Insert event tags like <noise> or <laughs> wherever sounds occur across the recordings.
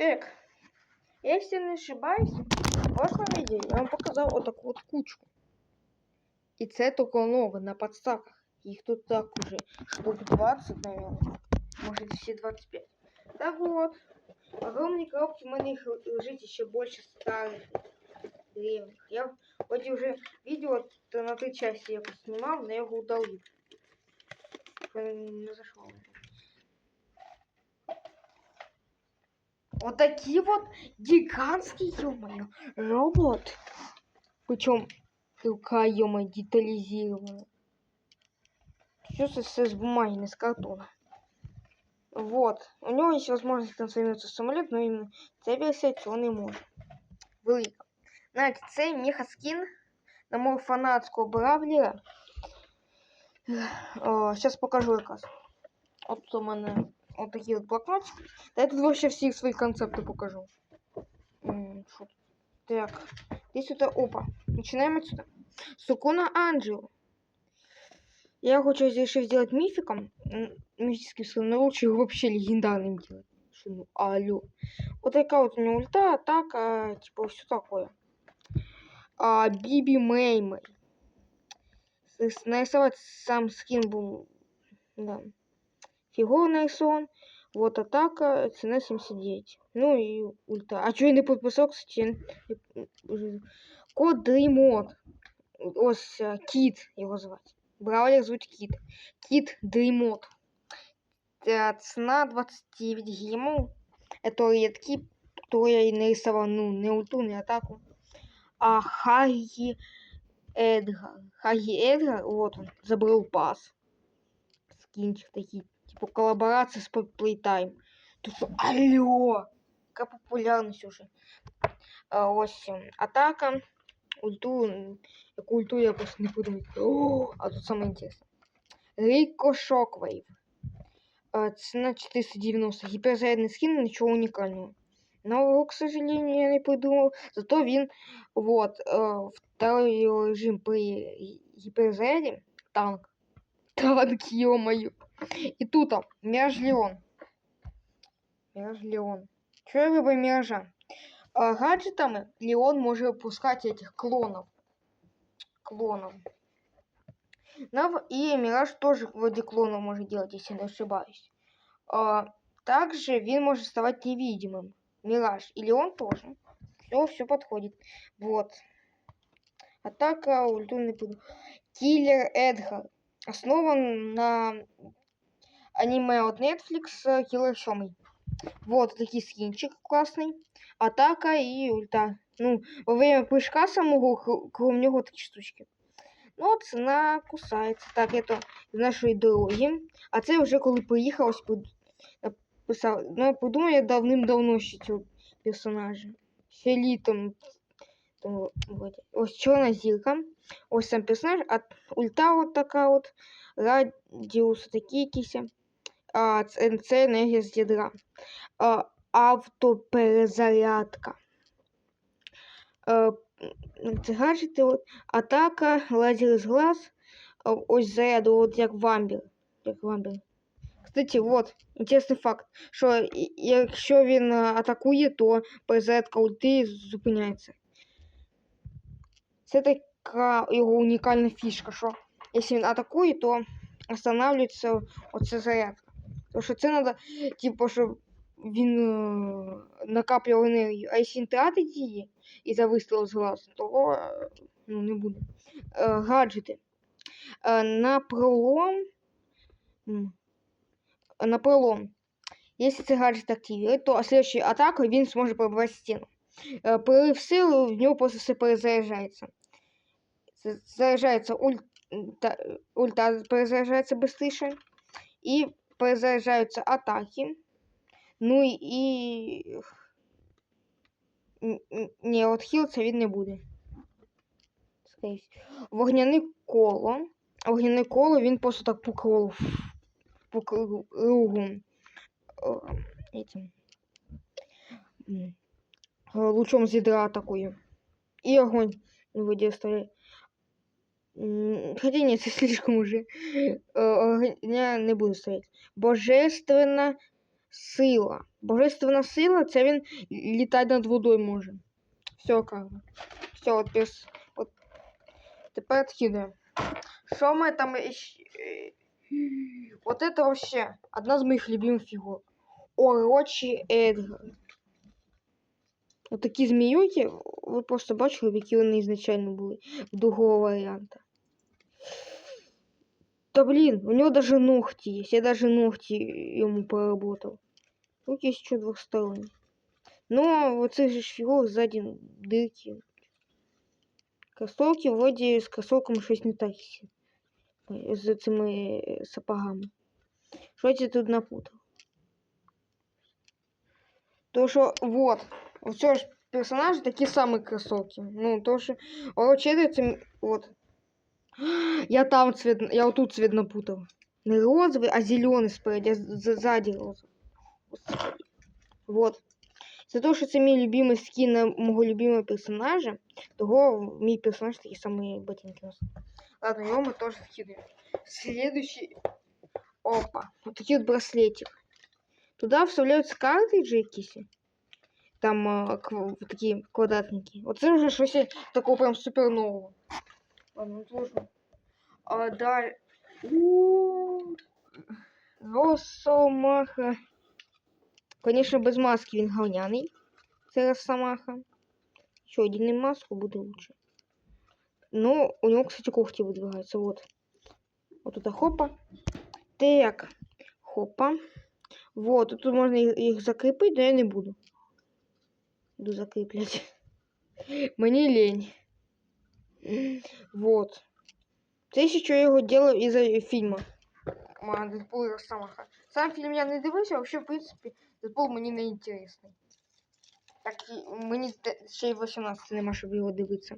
Так, если не ошибаюсь, в прошлом видео я вам показал вот такую вот кучку. И це тільки нове на подставках. Их тут так уже штук 20, наверное. Может все 25. Так вот, в огромной коробке у меня их лежит еще больше старых древних. Я вроде уже видео на три части я поснимал, но я его удалил. Не зашло. Вот такие вот гигантские, ё-моё, робот. Причем рука, ё детализирована. Все с, с бумаги, не с картона. Вот. У него есть возможность трансформироваться в самолет, но именно ця версія цього не може. Велика. Знаєте, цей меха-скін на мою фанатського бравлера. Сейчас покажу якраз. От у мене вот такие вот блокнотики. Да я тут вообще все свои концепты покажу. Так, здесь сюда, опа. Начинаем отсюда. Сукуна Анджело. Я хочу решил сделать мификом, мифическим скиллом, но лучше его вообще легендарным делать. Ну, алло. Вот такая вот у него ульта, атака, типа все такое. А, Биби Меймей. С- Нарисовать сам скин был, да Фигура нарисован. Вот атака, цена 79. Ну и ульта. А что я не подписал, кстати? я не- уже- Код Дреймод. Ось а, Кіт його звати. Бравлер звуть Кіт. Кіт Дреймод. Э, Цена 29 гемов. Это редкий, то я и нарисовал, ну, не ульту, не атаку. А Хаги Эдгар. Хаги Эдгар, вот он, забрал пас. Скинчик такий. Типа коллаборация с Playtime. Тут что, алло! Какая популярность уже. А, ось атака. Ульту. м, Яку ульту я просто не подумаю. О, а тут самое интересное. Рейко Шоквейв. А, Цена 490. Гиперзарядный скин, ничего уникального. Но к сожалению, я не придумал. Зато він, вот, э, второй режим при ги- гиперзаряде. Танк. Танк, ё-моё. И тут Мираж Леон. Мираж Леон. Я выбрал Миража? А, гаджетами Леон может выпускать этих клонов. Клонов. Нав и Мираж тоже вроде клонов может делать, если не ошибаюсь. А, также він может ставать невидимым. Мираж. И Леон тоже. Все, все подходит. Вот. Атака ульту не буду. Киллер Эдгар. Основан на аниме от Netflix э, Киллер 7. Вот такий скинчик классный. Атака и ульта. Ну, во время прыжка самого к- кроме нього такі штучки. Ну, ціна кусається. Так, это з нашої дороги. А це вже коли приїхав, ось под- написав. Ну, я подумав, я давним-давно ще цього персонажа. Ще літом. Тому, вроде. Ось чорна зірка. Ось сам персонаж, а ульта от така от. Радіус такі якісь. А, це, енергія з ядра. А, автоперезарядка. Це гаджети, от, атака, лазер з глаз, а, ось заряду, от як вамбір. Як вамбір. Кстати, вот, інтересний факт, що якщо він атакує, то перезарядка ульти зупиняється. Це така його унікальна фішка, що якщо він атакує, то останавливається оця зарядка. Тому що це треба, типу, щоб він е, накаплював енергію. А якщо тратить її і за вистріл з глаз, то е, ну, не буде. Е, гаджети. Е, на пролом. На пролом. Если цей гаджет активирует, то следующей атакой він зможе пробивати стіну. Е, Прилив сили, в нього просто все перезаряджається. З- Заряджається ульта, ульта перезаряджається быстріше. І перезаряджаються атаки. Ну і. і... н- н- Ні, от хіл це він не буде. Скоріше. Вогняне коло. Вогняне коло він просто так по кругу. По кругу. е, Этим. м, е, Лучом з ядра атакує. І огонь в воді оставляє. М, Хотя нет, это <laughs> слишком уже. Э, Огня не буду ставить. Божественна Сила. Божественна сила, це він літати над водою може. Все, как бы. Все, от без. От. Тепер відкидаємо. Що ми там іще... Вот это вообще одна из моих любимых фигур. Орочі Едгар. Вот такі зміюки, ви просто бачили, які вони ізначально були в другого варіанта. Да блин, у него даже ногти есть. Я даже ногти ему поработал. Руки есть еще двухсторонние. Но вот этих же фигур сзади дырки. Кроссовки вроде с кроссовками щось не так з цими сапогами. Що я тут напутав? То що вот, все ж персонажи такі самі кросовки. Ну, то що Орочеди це вот. <gasps> Я там цвет, я вот тут цвет напутал. Не розовый, а зеленый спереди, а сзади розовый. Вот. За те, що це мій любимий скін на мого любимого персонажа, того мій персонаж такі самі ботинки носить. Ладно, его мы тоже скидываем. Следующий. Опа. Вот такие вот браслетик. Туда вставляются картриджи якісь. Там а, кв такі квадратники. Оце вже щось такого прям супер нового. Ладно, отложу. А далі. Росомаха. Конечно, без маски він говняний. Це Росомаха. Еще один маску буде лучше. Ну, у него, кстати, когти выдвигаются. Вот. Вот это хопа. Так. Хопа. Вот, тут можно их закрепить, но я не буду. Буду закреплять. <laughs> Мне лень. Вот. Це що я його делаю із фільму. Дедпул і Росомаха. Сам фільм я не дивився, вообще, в принципі, Дедпул мені не інтересний. Так, мені ще й 18 нема, щоб його дивитися.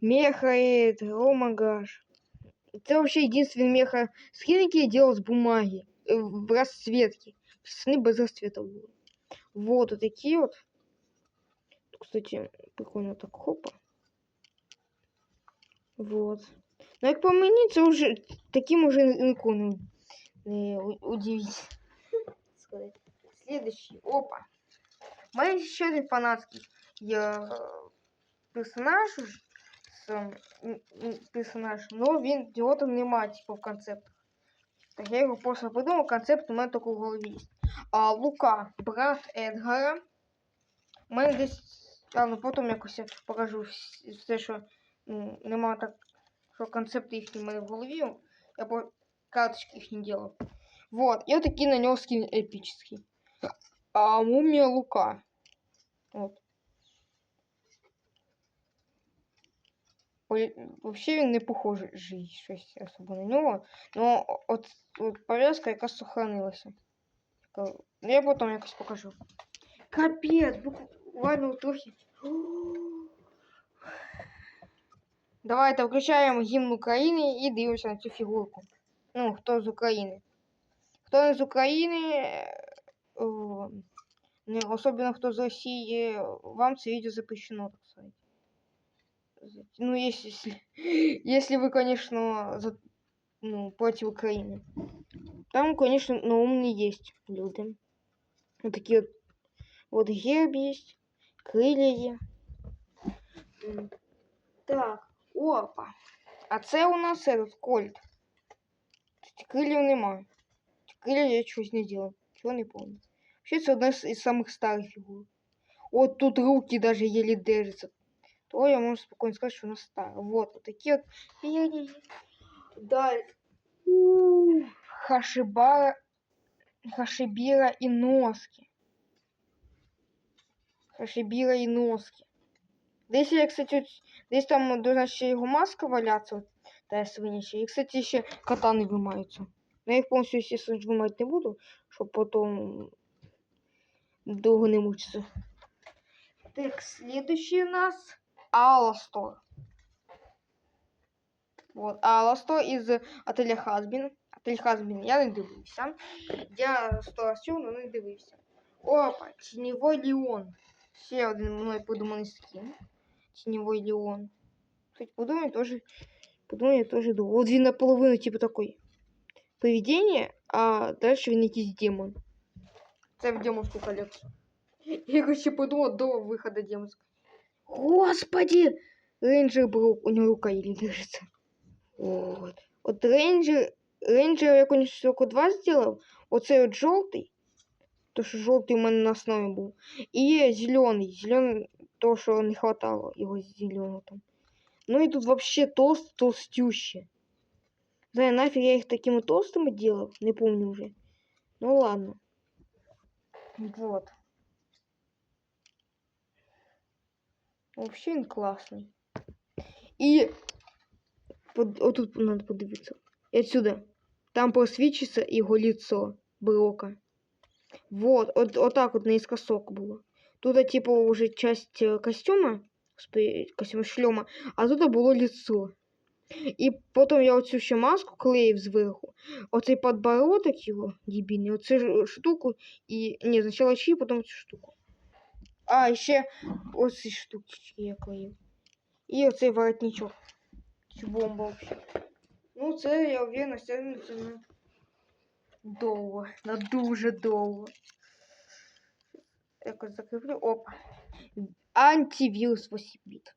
Меха о магаш. Это вообще единственный меха скин, який я делал с бумаги. Э, в расцветке. Пацаны без расцвета было. Вот, вот такие вот. Кстати, прикольно так хопа. Вот. Ну, як по мені, це вже таким уже нікого не, удивить. Следующий. Опа. Мой еще один фанатский. Я персонаж з персонаж, но він його там немає, типу, в концептах. Так я його просто придумав, концепт у мене такий в голові є. А Лука, брат Едгара. У мене десь. А, ну потім якось я покажу все, що ну, нема так, що концепти їхні в мене в голові. Я по карточки їх не делал. Вот, и вот такие на него скин эпический. А мумия Лука. Вот. Вообще він не похожий щось особо на нього. Ну от, от пов'язка якась сохранилася. Ну, я потім якось покажу. Капець, буквально трохи. Давайте включаємо гімн України і дивимося на цю фігурку. Ну, хто з України. Хто не з України, не, особенно хто з Росії, вам це відео запрещено, так сказати. Ну, если, <gasps> если вы, конечно, за, ну, против Украины. Там, конечно, на умные есть люди. Вот такие вот. Вот герб есть, крылья Так, опа. А це у нас этот кольт. Крыльев нема. Крылья я чогось не делал. Чего не помню. Вообще, это одна из самых старых фигур. Вот тут руки даже еле держатся то я могу спокойно сказать, что у нас старая. Вот, такие перья. Далее. Хашибара, Хашибира и носки. Хашибира и носки. Здесь я, кстати, здесь там должна еще его маска валяться, вот, та свинячая. И, кстати, еще катаны вымаются. Но я их полностью, естественно, вымыть не буду, чтобы потом долго не мучиться. Так, следующий у нас Аластор. Вот, Аластор із отеля Хазбін. Отель Хазбін я не дивився. Я сто раз чув, але не дивився. Опа, Тіньовий Леон. Ще один мною подуманий скін. Тіньовий Леон. Кстати, подумай тоже. Подумай, я тоже думал. Вот він наполовину, типа такой. Поведение, а дальше він якийсь демон. Це в демонську колекцію. <laughs> Я короче подумал до выхода демонска. Господи! Рейнджер был, у него рука еле держится. Вот. От рейнджер, рейнджер як він штуку 2 зробив, оцей от жовтий, то що жовтий у мене на основі був, і зелений, зелений, то що не хватало його зеленого там. Ну и тут вообще толст, толстюще. Знаю, нафиг я их такими толстыми делал, не помню уже. Ну ладно. Вот. Вообще він классный. И под, вот тут надо подивиться. И отсюда. Там просвечится его лицо Брока. Вот, вот, вот так вот наискосок было. Тут типа уже часть э, костюма, господи, костюма шлема, а тут було лицо. І потім я оцю ще маску клеїв зверху. Оцей подбородок його дебільний, оцю ж штуку і. Ні, спочатку очі, потім цю штуку. А, і ще оці штучки я клеїв. І оцей воротничок. Цю бомбу вообще. Ну, це я уверена, стягнеться на довго. На дуже довго. Якось закріплю. Опа. Антивірус 8 біт.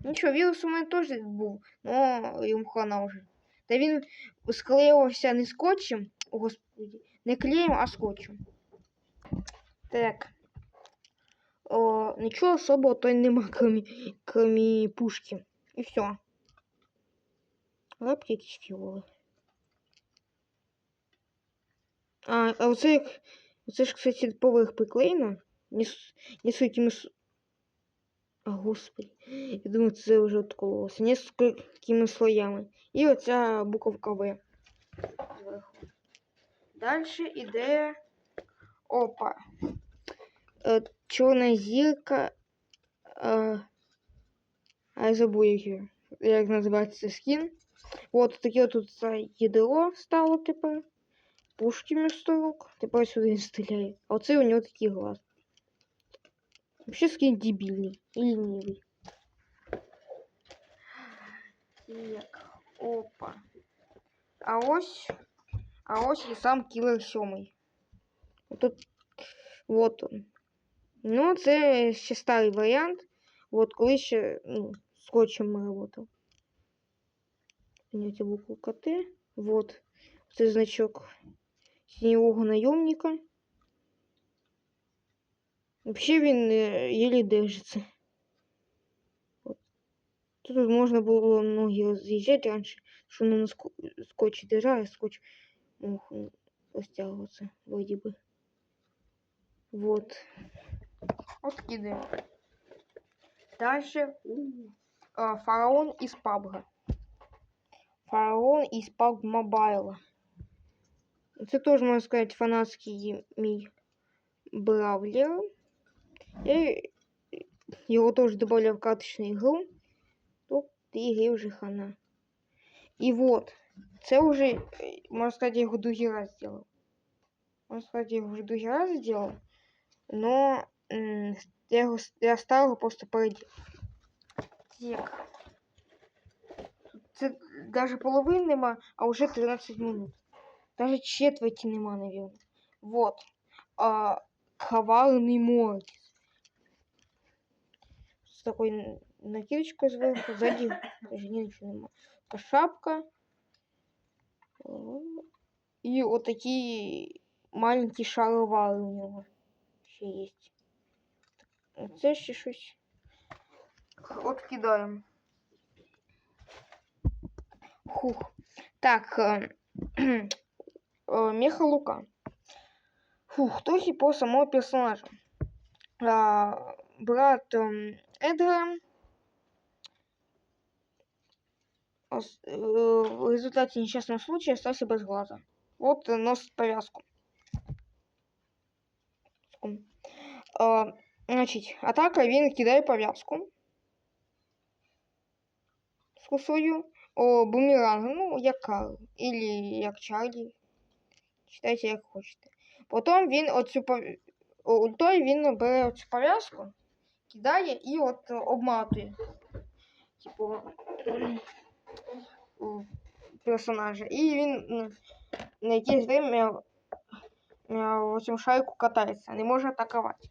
Нічого, вірус у мене теж був, но йому хана вже. Та він склеювався не скотчем, господи, не клеєм, а скотчем. Так. О, нічого особого то нема, кроме, кроме пушки. І все. Лапки якісь фіоли. А, а оце. Оце ж, кстати, поверх приклеєно. Не, с- не с этими... с- А, господи. Я думаю, це вже откололося. Несколькими слоями. І оця буковка В. Зверху. Дальше іде. Опа. Е, чорна зірка. Е, а я як, його- як називається скін. От таке тут це ядро стало тепер. Пушки вместо рук. Тепер сюди не стріляє. А оце у нього такий глаз. Вообще скин дебильный и ленивый. Так, опа. А ось, а ось і сам кілер сьомий. Тут, вот он. Ну, це ще старий варіант. Вот, коли ще, ну, скотчем ми работав. Поняття букву КТ. Вот. Це значок синього найомника. Вообще він е, еле держится. Вот. Тут можна було ноги роз'їжджати раніше, що воно на ско- скотчі держав, а скотч мог м, розтягуватися, вроді би. Вот. От кидаємо. Дальше а, фараон із PUBG. Фараон із PUBG Mobile. Це теж, можна сказати, фанатський мій бравлер. Я его тоже добавляю в карточную игру. То ты игре уже хана. И вот, це уже, е, можно сказать, я его другий раз сделал. Можно сказать, я его уже другий раз сделал. Но я, его, я стал его просто породил. Так. Це даже половины нема, а уже 13 минут. Даже четверти нема, наверное. Вот. А, коварный Моргис. Такой накидочкой сверху, сзади даже ничего нема. Такая шапка. О, И вот такие маленькие шаровары у него ще есть. Це ще щось. От кидаємо. Хух. Так. е, е, <clears throat> Меха Лука. Фух, трохи по самого персонажа. А, брат ем, Эдгара ос- э, в результате несчастного случая остался без глаза. Вот э, носит повязку. Скум. А, Значить, атака він кидає пов'язку. Ску свою. О, бумеранг, ну, як Карл. Или як Чарлі. Читайте, як хочете. Потім він оцю пов... о, ультой він бере оцю пов'язку, кидає і от е, обматує. Типу у персонажа. І він м, на якесь время в этом шайку катается, не может атаковать.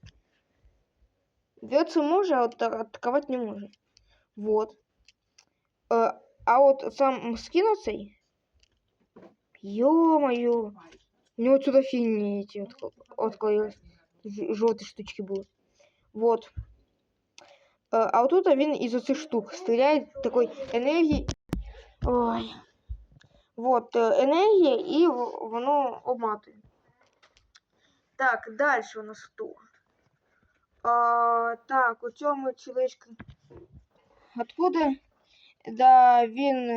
Бьется может, а вот атаковать не может. Вот. Э, а вот сам скин цей. Ё-моё. У него отсюда фигни эти отклеились. Желтые штучки будут. Вот. Э, а вот тут він из этих штук стреляет такой энергией. Ой. Вот, э, енергія і воно обматує. Так, дальше у нас хто? А, Так, у цьому чоловічка. Откуда? Да, він.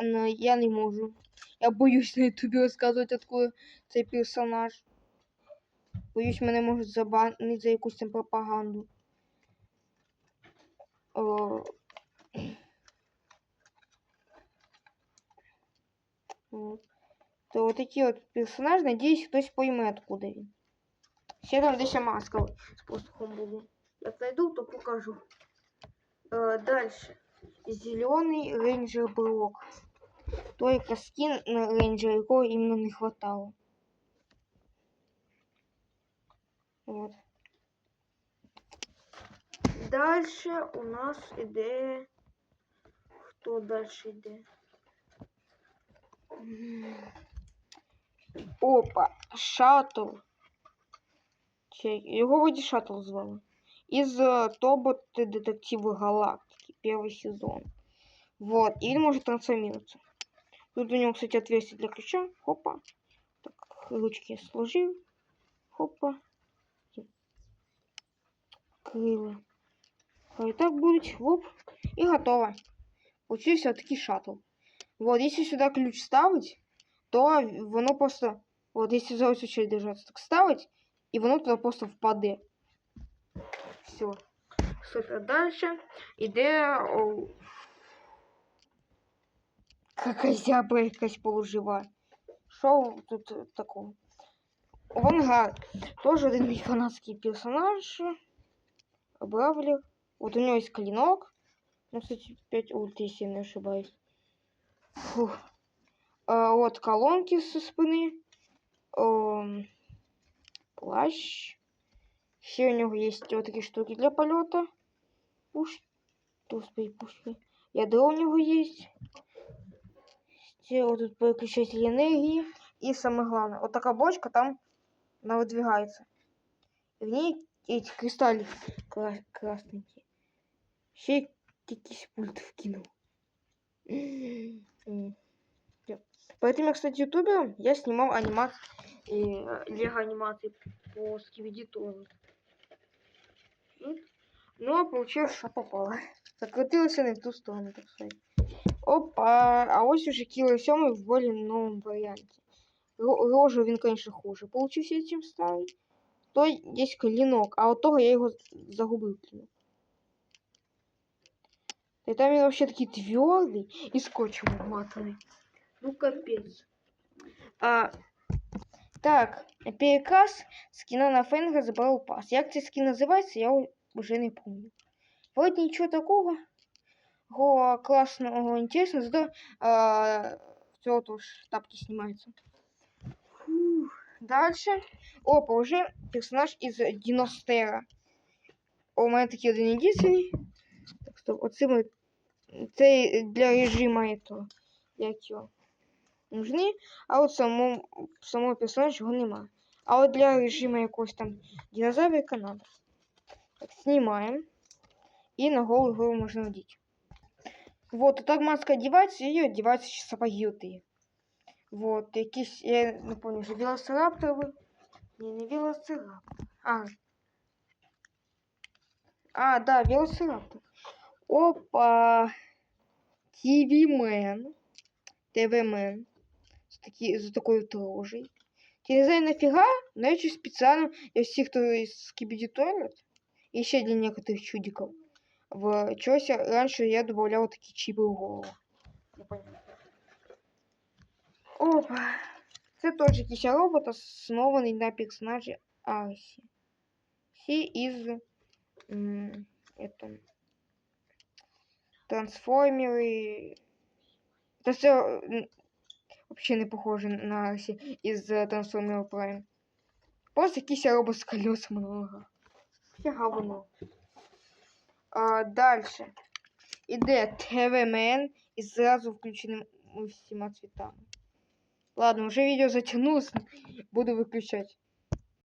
Э, я не можу. Я боюсь на ютубі розказувати, откуда цей персонаж. Боюсь, мене можуть забанити за якусь там пропаганду. Вот. То вот такие вот персонажи, надеюсь, кто-то поймет, откуда він. Ще там десь маска з пастухом буде. Як найду, то покажу. Э, дальше. Зеленый рейнджер блок. Только скин на рейнджер, якого именно не хватало. Вот. Дальше у нас іде. Хто дальше йде? Опа, шаттл. Його вроді шаттл звали. Из Тоботы Детективы Галактики. Первый сезон. Вот. И он может трансформироваться. Тут у него, кстати, отверстие для ключа. Хопа. Так, ручки сложил. Хопа. Крыло. И так будет. Воп. И готово. Получился вот такой шаттл. Вот, если сюда ключ ставить, то воно просто... Вот, если за очередь держаться, так ставить, и воно туда просто впаде. Все. Супер. Дальше іде... О... Какая зябра якась полужива. Що тут такого? Вангард. Тоже один мій персонаж. Бравлер. Вот у него есть клинок. Ну, кстати, 5 ульт, если я не ошибаюсь. Фух. А, вот колонки со спины. Эм, плащ. Еще у него есть вот такие штуки для полета. Пуш. Господи, пушки. Ядро у него есть. Все вот тут переключатель энергии. И самое главное, вот такая бочка там она выдвигается. В ней эти кристаллы красненькие. Ще якийсь пульт вкинул. Поэтому я, кстати, ютубером я снимал анимации, лего анимации по скивидитону. Ну, а получилось, что попало. Закрутилось на ту сторону, так сказать. Опа, а ось уже Кило 7 в более новом варианте. Рожу він, конечно, хуже. Получився чим старий. То есть клинок, а от того я его загубив клинок. И там він вообще такий твердый и скотчем обматанный. Ну капец. А, так, переказ скина на Фенга забрал пас. Як цей скин називається, я уже не помню. Вроде ничего такого. Го классного, интересно, зато а, все тоже тапки снимаются. Фух. Дальше. Опа, уже персонаж из Диностера. У мене такі один єдиний. Так, стоп, оце ми... Це для режима этого. Як його нужны, а от самому, самого персонажа його нема. А от для режиму якогось там динозаврика надо. Так, снимаем. И на голову его можно надеть. Вот, и так маска одевается, и одеваются сапоги отые. Вот, якісь, я не помню, вже велоцирапторы. Не, не велоцираптор. А. А, да, велоцираптор. Опа. ТВ-мен. ТВ-мен такі, за такою рожей. Я не знаю нафига, но я чуть специально, я всех, кто из Skibidi Toilet, и еще для некоторых чудиков, в Чосе раньше я добавлял такие чипы в голову. Не понял. Опа. Це теж якийсь робот, оснований на персонажі Арсі. Всі із м, это, трансформеры. Это все Вообще не похожий на всі із е, Transformers Prime. Просто якийсь робот з колесами на ногах. Все говно. А, дальше. Іде ТВМН і зразу включеним всіма цвітами. Ладно, уже видео затянулось, буду выключать.